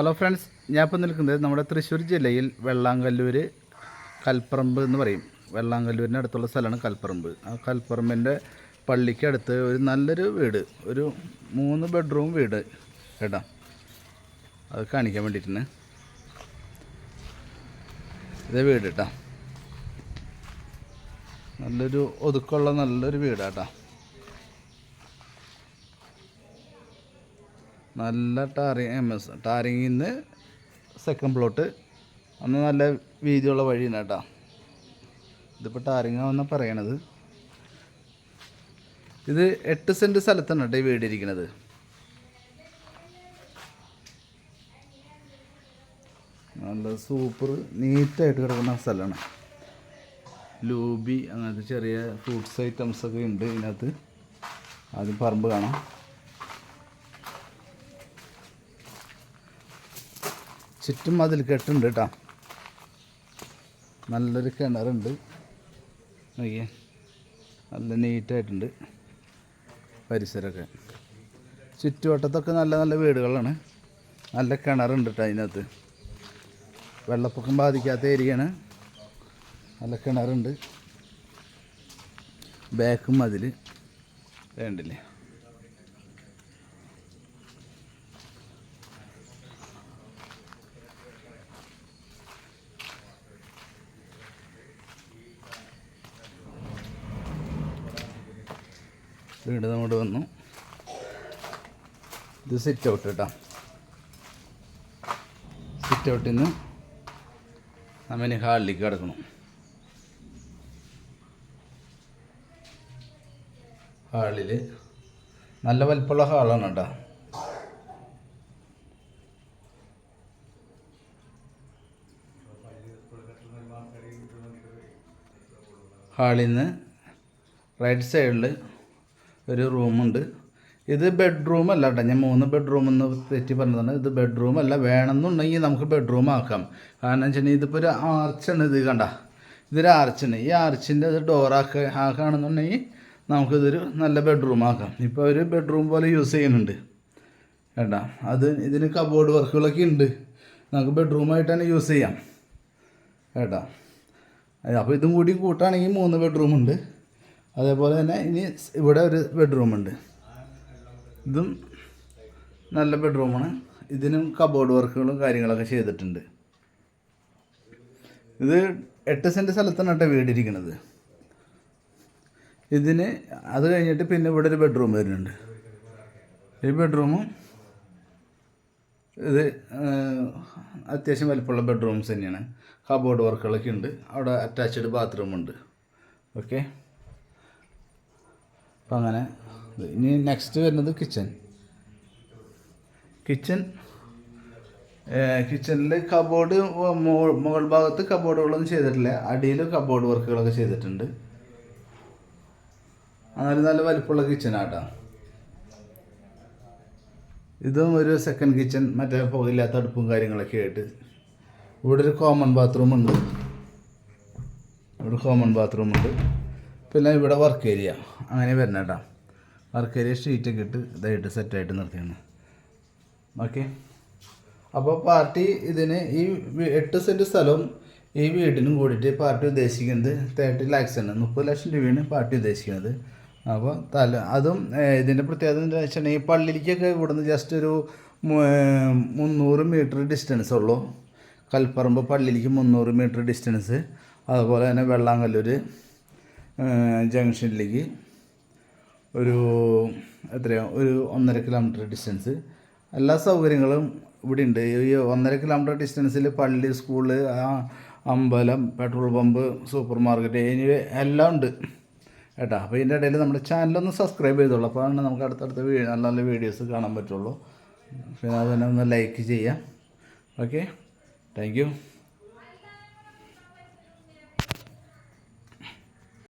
Hello friends ഞാൻ ഇപ്പോൾ നിൽക്കുന്നത് നമ്മുടെ തൃശ്ശൂർ ജില്ലയിൽ വെള്ളാങ്കല്ലൂർ കൽപ്പറമ്പ് എന്ന് പറയും. വെള്ളാങ്കല്ലൂരിന് അടുത്തുള്ള സ്ഥലമാണ് കൽപ്പറമ്പ്. ആ കൽപ്പറമ്പിന്റെ പള്ളിക്ക് അടുത്ത് ഒരു നല്ലൊരു വീട് ഒരു മൂന്ന് ബെഡ്റൂം വീട് കേട്ടോ അത് കാണിക്കാൻ വേണ്ടിയിട്ടാണ്. ഇതേ വീട് കേട്ടോ. നല്ലൊരു ഒതുക്കമുള്ള നല്ലൊരു വീടാട്ടോ നല്ല ടാറിങ് ടാറിങ്ങിൽ നിന്ന് സെക്കൻഡ് പ്ലോട്ട് അന്ന് നല്ല വീതിയുള്ള വഴിയാണ് കേട്ടോ. ഇതിപ്പോൾ ടാറിങ് ആവുന്ന പറയണത്. ഇത് എട്ട് സെന്റ് സ്ഥലത്താണ് കേട്ടോ ഈ വീട് ഇരിക്കുന്നത് നല്ല സൂപ്പർ നീറ്റായിട്ട് കിടക്കുന്ന സ്ഥലമാണ്. ലൂബി അങ്ങനത്തെ ചെറിയ ഫ്രൂട്ട്സ് ഐറ്റംസ് ഒക്കെ ഉണ്ട് ഇതിനകത്ത്. ആദ്യം പറമ്പ് കാണാം. ചുറ്റും അതിൽ കെട്ടുണ്ട് കേട്ടോ നല്ലൊരു കിണറുണ്ട്. നോക്കിയേ. നല്ല നീറ്റായിട്ടുണ്ട് പരിസരമൊക്കെ. ചുറ്റുവട്ടത്തൊക്കെ നല്ല നല്ല വീടുകളാണ്. നല്ല കിണറുണ്ട് കേട്ടോ അതിനകത്ത്. വെള്ളപ്പൊക്കം ബാധിക്കാത്ത ഏരിയയാണ്. നല്ല കിണറുണ്ട്. ബാക്കും അതിൽ വേണ്ടില്ലേ? വീട് നമ്മുടെ വന്നു. ഇത് സിറ്റ് ഔട്ട് കേട്ടോ സിറ്റ് ഔട്ടിൽ നിന്ന് നമ്മിനി ഹാളിലേക്ക് കിടക്കണം. ഹാളിൽ നല്ല വലിപ്പമുള്ള ഹാളാണ് കേട്ടോ. ഹാളിൽ നിന്ന് റൈറ്റ് സൈഡിൽ ഒരു റൂമുണ്ട്. ഇത് ബെഡ്റൂം അല്ല കേട്ടോ. ഞാൻ മൂന്ന് ബെഡ്റൂം എന്ന് തെറ്റി പറഞ്ഞതാണ്. ഇത് ബെഡ്റൂം അല്ല. വേണമെന്നുണ്ടെങ്കിൽ നമുക്ക് ബെഡ്റൂം ആക്കാം. കാരണം വെച്ചിട്ടുണ്ടെങ്കിൽ ഇതിപ്പോൾ ഒരു ആർച്ചാണ് ഇത് കണ്ട. ഇതൊരു ആർച്ചാണ് ഈ ആർച്ചിന്റെ ഇത് ഡോറാക്ക ആക്കുകയാണെന്നുണ്ടെങ്കിൽ നമുക്കിതൊരു നല്ല ബെഡ്റൂം ആക്കാം. ഇപ്പോൾ ഒരു ബെഡ്റൂം പോലെ യൂസ് ചെയ്യുന്നുണ്ട്. കേട്ടോ അത് ഇതിന് കബോർഡ് വർക്കുകളൊക്കെ ഉണ്ട്. നമുക്ക് ബെഡ്റൂമായിട്ട് തന്നെ യൂസ് ചെയ്യാം. കേട്ടോ? അപ്പോൾ ഇതും കൂടി കൂട്ടുകയാണെങ്കിൽ മൂന്ന് ബെഡ്റൂം ഉണ്ട്. അതേപോലെ തന്നെ ഇനി ഇവിടെ ഒരു ബെഡ്റൂം ഉണ്ട്. ഇതും നല്ല ബെഡ്റൂമാണ് ഇതിനും കബോർഡ് വർക്കുകളും കാര്യങ്ങളൊക്കെ ചെയ്തിട്ടുണ്ട്. ഇത് എട്ട് സെന്റ് സ്ഥലത്താണ് കേട്ടോ വീടിരിക്കുന്നത് ഇതിന് അത് കഴിഞ്ഞിട്ട് പിന്നെ ഇവിടെ ഒരു ബെഡ്റൂം വരുന്നുണ്ട്. ഈ ബെഡ്റൂമും ഇത് അത്യാവശ്യം വലിപ്പമുള്ള ബെഡ്റൂംസ് തന്നെയാണ്. കബോർഡ് വർക്കുകളൊക്കെ ഉണ്ട്. അവിടെ അറ്റാച്ച്ഡ് ബാത്റൂമുണ്ട് ഓക്കെ അപ്പം അങ്ങനെ ഇനി നെക്സ്റ്റ് വരുന്നത് കിച്ചൺ കിച്ചൺ കിച്ചണിൽ കബോർഡ് മുകൾ ഭാഗത്ത് കബോർഡുകളൊന്നും ചെയ്തിട്ടില്ല. അടിയിൽ കബോർഡ് വർക്കുകളൊക്കെ ചെയ്തിട്ടുണ്ട്. അങ്ങനെ നല്ല വലിപ്പമുള്ള കിച്ചണാട്ടോ ഇതും ഒരു സെക്കൻഡ് കിച്ചൺ മറ്റേ പുകയില്ലാത്ത അടുപ്പും കാര്യങ്ങളൊക്കെ ആയിട്ട്. ഇവിടെ ഒരു കോമൺ ബാത്റൂം ഉണ്ട്. ഇവിടെ കോമൺ ബാത്റൂം ഉണ്ട്. പിന്നെ ഇവിടെ വർക്ക് ഏരിയ അങ്ങനെ വരണം കേട്ടോ വർക്ക് ഏരിയ ഷീറ്റൊക്കെ ഇട്ട് ഇതായിട്ട് സെറ്റായിട്ട് നിർത്തിയാണ് ഓക്കെ അപ്പോൾ പാർട്ടി ഇതിന് ഈ എട്ട് സെന്റ് സ്ഥലവും ഈ വീടിനും കൂടിയിട്ട് പാർട്ടി ഉദ്ദേശിക്കുന്നത് തേർട്ടി ലാക്സ് ആണ്. മുപ്പത് ലക്ഷം രൂപയാണ് പാർട്ടി ഉദ്ദേശിക്കുന്നത്. അപ്പോൾ തല അതും ഇതിന്റെ പ്രത്യേകത എന്താ വെച്ചിട്ടുണ്ടെങ്കിൽ പള്ളിയിലേക്കൊക്കെ ഇവിടുന്ന് ജസ്റ്റ് ഒരു മുന്നൂറ് മീറ്റർ ഡിസ്റ്റൻസ് ഉള്ളൂ. കൽപ്പറമ്പ് പള്ളിയിലേക്ക് മുന്നൂറ് മീറ്റർ ഡിസ്റ്റൻസ് അതുപോലെ തന്നെ വെള്ളാങ്കല്ലൂർ ജംഗ്ഷനിലേക്ക് ഒരു എത്രയോ ഒരു ഒന്നര കിലോമീറ്റർ ഡിസ്റ്റൻസ് എല്ലാ സൗകര്യങ്ങളും ഇവിടെ ഉണ്ട് ഈ ഒന്നര കിലോമീറ്റർ ഡിസ്റ്റൻസിൽ പള്ളി സ്കൂൾ അമ്പലം petrol pump supermarket anyway എല്ലാം ഉണ്ട്. കേട്ടോ അപ്പോൾ ഇതിന്റെ ഇടയിൽ നമ്മുടെ ചാനലൊന്ന് സബ്സ്ക്രൈബ് ചെയ്തോളൂ. അപ്പോഴാണ് നമുക്ക് അടുത്തടുത്ത നല്ല നല്ല വീഡിയോസ് കാണാൻ പറ്റുള്ളൂ. പിന്നെ അതുതന്നെ ഒന്ന് ലൈക്ക് ചെയ്യാം ഓക്കെ താങ്ക്